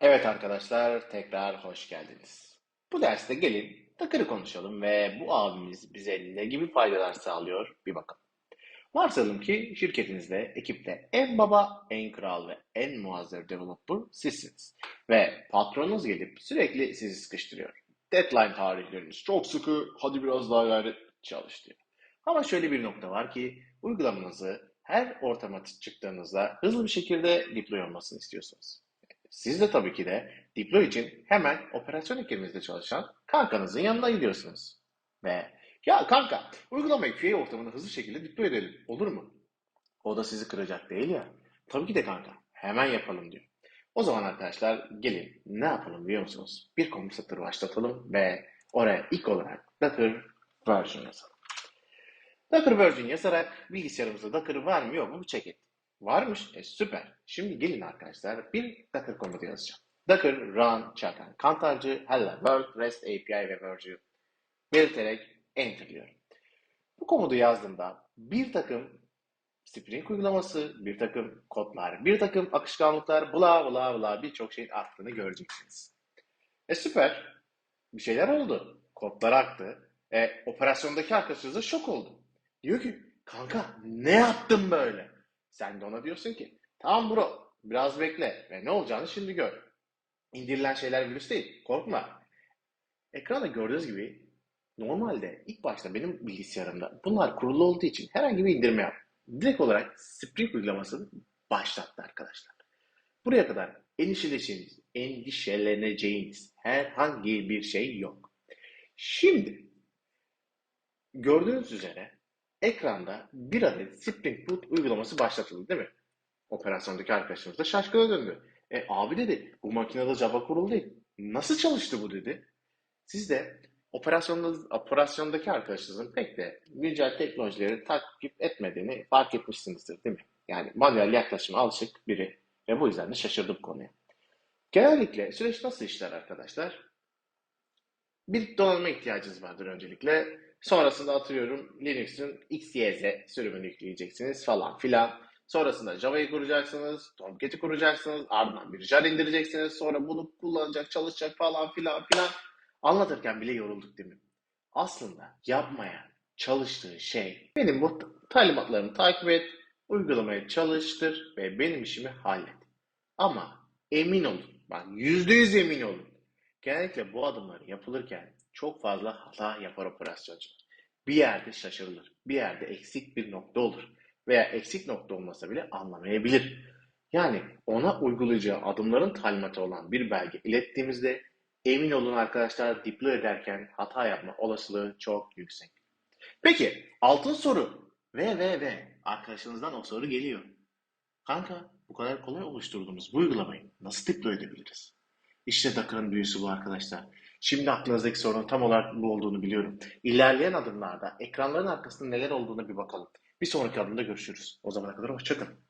Evet arkadaşlar, tekrar hoş geldiniz. Bu derste gelin Takır'ı konuşalım ve bu abimiz bize ne gibi faydalar sağlıyor bir bakalım. Varsayalım ki şirketinizde, ekipte en baba, en kral ve en muazzam developer sizsiniz. Ve patronunuz gelip sürekli sizi sıkıştırıyor. Deadline tarihleriniz çok sıkı, hadi biraz daha gayret çalış diyor. Ama şöyle bir nokta var ki uygulamanızı her ortama çıktığınızda hızlı bir şekilde deploy olmasını istiyorsunuz. Siz de tabii ki de deploy için hemen operasyon ekibimizde çalışan kankanızın yanına gidiyorsunuz. Ve ya kanka uygulamayı QA ortamında hızlı şekilde deploy edelim olur mu? O da sizi kıracak değil ya. Tabii ki de kanka hemen yapalım diyor. O zaman arkadaşlar gelin ne yapalım biliyor musunuz? Bir komut satırı başlatalım ve oraya ilk olarak Docker version yazalım. Docker version yazarak bilgisayarımızda Docker var mı yok mu bir check et. Varmış. E süper. Şimdi gelin arkadaşlar bir Docker komutu yazacağım. Docker run çakan kantarcı hello world rest API ve version belirterek enterliyorum. Bu komutu yazdığımda bir takım Spring uygulaması, bir takım kodlar, bir takım akışkanlıklar, bla bla bla birçok şeyin arttığını göreceksiniz. E süper. Bir şeyler oldu. Kodlar aktı. E, operasyondaki arkadaşınız da şok oldu. Diyor ki kanka ne yaptın böyle? Sen de ona diyorsun ki tamam bro biraz bekle ve ne olacağını şimdi gör. İndirilen şeyler virüs değil korkma. Ekranda gördüğünüz gibi normalde ilk başta benim bilgisayarımda bunlar kurulu olduğu için herhangi bir indirme yap. Direkt olarak Spring uygulamasını başlattı arkadaşlar. Buraya kadar endişeleneceğiniz, endişeleneceğiniz herhangi bir şey yok. Şimdi gördüğünüz üzere ekranda bir adet Spring Boot uygulaması başlatıldı değil mi? Operasyondaki arkadaşımız da şaşkına döndü. E abi dedi bu makinede Java kurulu değil. Nasıl çalıştı bu dedi. Siz de operasyonda, operasyondaki arkadaşınızın pek de güncel teknolojileri takip etmediğini fark etmişsinizdir değil mi? Yani manuel yaklaşıma alışık biri ve bu yüzden de şaşırdım konuya. Genellikle süreç nasıl işler arkadaşlar? Bir donanıma ihtiyacınız vardır öncelikle. Sonrasında atıyorum Linux'un XYZ sürümünü yükleyeceksiniz falan filan. Sonrasında Java'yı kuracaksınız, Tomcat'i kuracaksınız, ardından bir jar indireceksiniz, sonra bunu kullanacak, çalışacak falan filan filan. Anlatırken bile yorulduk değil mi? Aslında yapmaya çalıştığı şey benim bu talimatlarımı takip et, uygulamaya çalıştır ve benim işimi hallet. Ama emin olun, bak yüzde yüz emin olun. Genellikle bu adımlar yapılırken çok fazla hata yapar operasyoncu. Bir yerde şaşırılır, bir yerde eksik bir nokta olur veya eksik nokta olmasa bile anlamayabilir. Yani ona uygulayacağı adımların talimatı olan bir belge ilettiğimizde emin olun arkadaşlar deploy ederken hata yapma olasılığı çok yüksek. Peki altın soru ve ve ve arkadaşınızdan o soru geliyor. Kanka bu kadar kolay oluşturduğumuz bu uygulamayı nasıl deploy edebiliriz? İşte Docker'ın büyüsü bu arkadaşlar. Şimdi aklınızdaki sorunun tam olarak bu olduğunu biliyorum. İlerleyen adımlarda ekranların arkasında neler olduğunu bir bakalım. Bir sonraki adımda görüşürüz. O zamana kadar hoşçakalın.